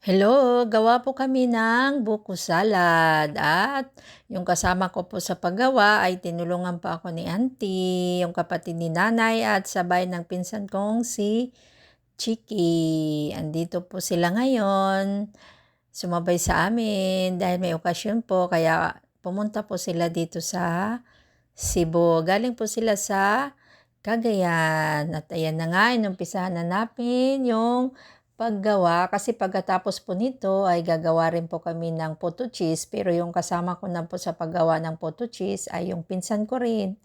Hello, gawa po kami ng buko salad at yung kasama ko po sa paggawa ay tinulungan pa ako ni auntie, yung kapatid ni nanay at sabay ng pinsan kong si Chiki. Andito po sila ngayon, sumabay sa amin dahil may okasyon po kaya pumunta po sila dito sa Cebu. Galing po sila sa Cagayan at ayan na nga, inumpisahan na namin yung paggawa kasi pagkatapos po nito ay gagawa rin po kami ng photo cheese pero yung kasama ko na po sa paggawa ng photo cheese ay yung pinsan ko rin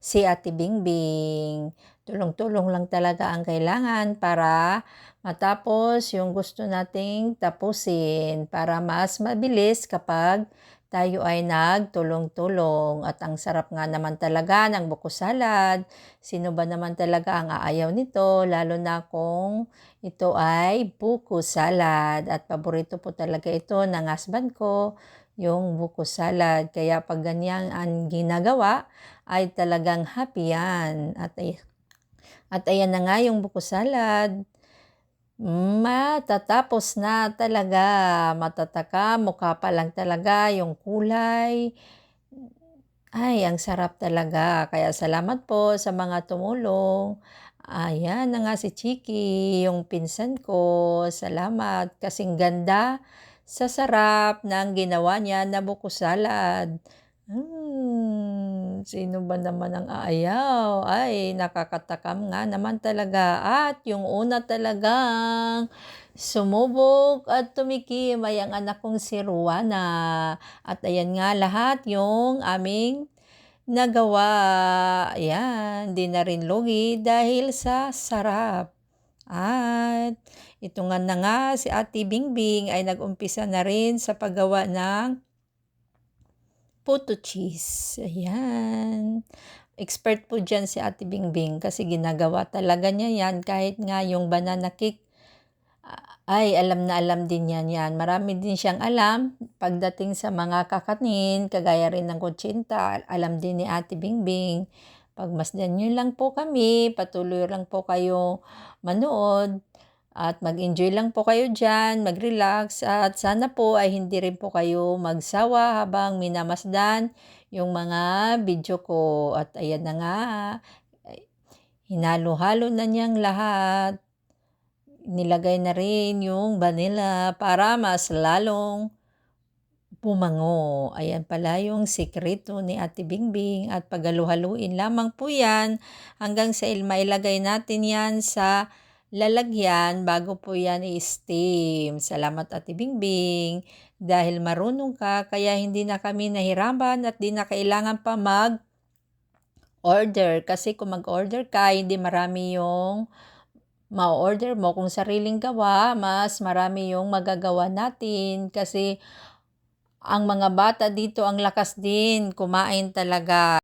si Ate Bingbing. Tulong-tulong lang talaga ang kailangan para matapos yung gusto nating tapusin para mas mabilis kapag tayo ay nagtulong-tulong at ang sarap nga naman talaga ng buko salad. Sino ba naman talaga ang aayaw nito lalo na kung ito ay buko salad at paborito po talaga ito ng husband ko yung buko salad. Kaya pag ganyan ang ginagawa ay talagang happy yan. At, ay, at ayan na nga yung buko salad. Matatapos na talaga, matataka, mukha pa lang talaga yung kulay. Ay, ang sarap talaga. Kaya salamat po sa mga tumulong. Ayan na nga si Chiki, yung pinsan ko. Salamat kasing ganda sa sarap ng ginawa niya na buko salad. Hmm, sino ba naman ang aayaw? Ay, nakakatakam nga naman talaga. At yung una talagang sumubok at tumikim ay ang anak kong si Ruana. At ayan nga lahat yung aming nagawa. Ayan, di na rin lugi dahil sa sarap. At ito nga na nga si Ate Bingbing ay nag-umpisa na rin sa paggawa ng photo cheese. Ayan. Expert po dyan si Ate Bingbing kasi ginagawa talaga niya yan kahit nga yung banana cake ay alam na alam din yan yan. Marami din siyang alam pagdating sa mga kakanin, kagaya rin ng kutsinta, alam din ni Ate Bingbing. Pagmasdan nyo lang po kami, patuloy lang po kayo manood at mag-enjoy lang po kayo dyan, mag-relax at sana po ay hindi rin po kayo magsawa habang minamasdan yung mga video ko. At ayan na nga, hinalo-halo na niyang lahat nilagay na rin yung vanilla para mas lalong pumango. Ayan pala yung sekreto ni Ate Bingbing at pagaluhaluin lamang po yan hanggang sa mailagay natin yan sa lalagyan bago po yan i-steam. Salamat Ate Bingbing. Dahil marunong ka kaya hindi na kami nahirapan at di na kailangan pa mag order kasi kung mag-order ka hindi marami yung ma-order mo. Kung sariling gawa, mas marami yung magagawa natin. Kasi ang mga bata dito ang lakas din. Kumain talaga.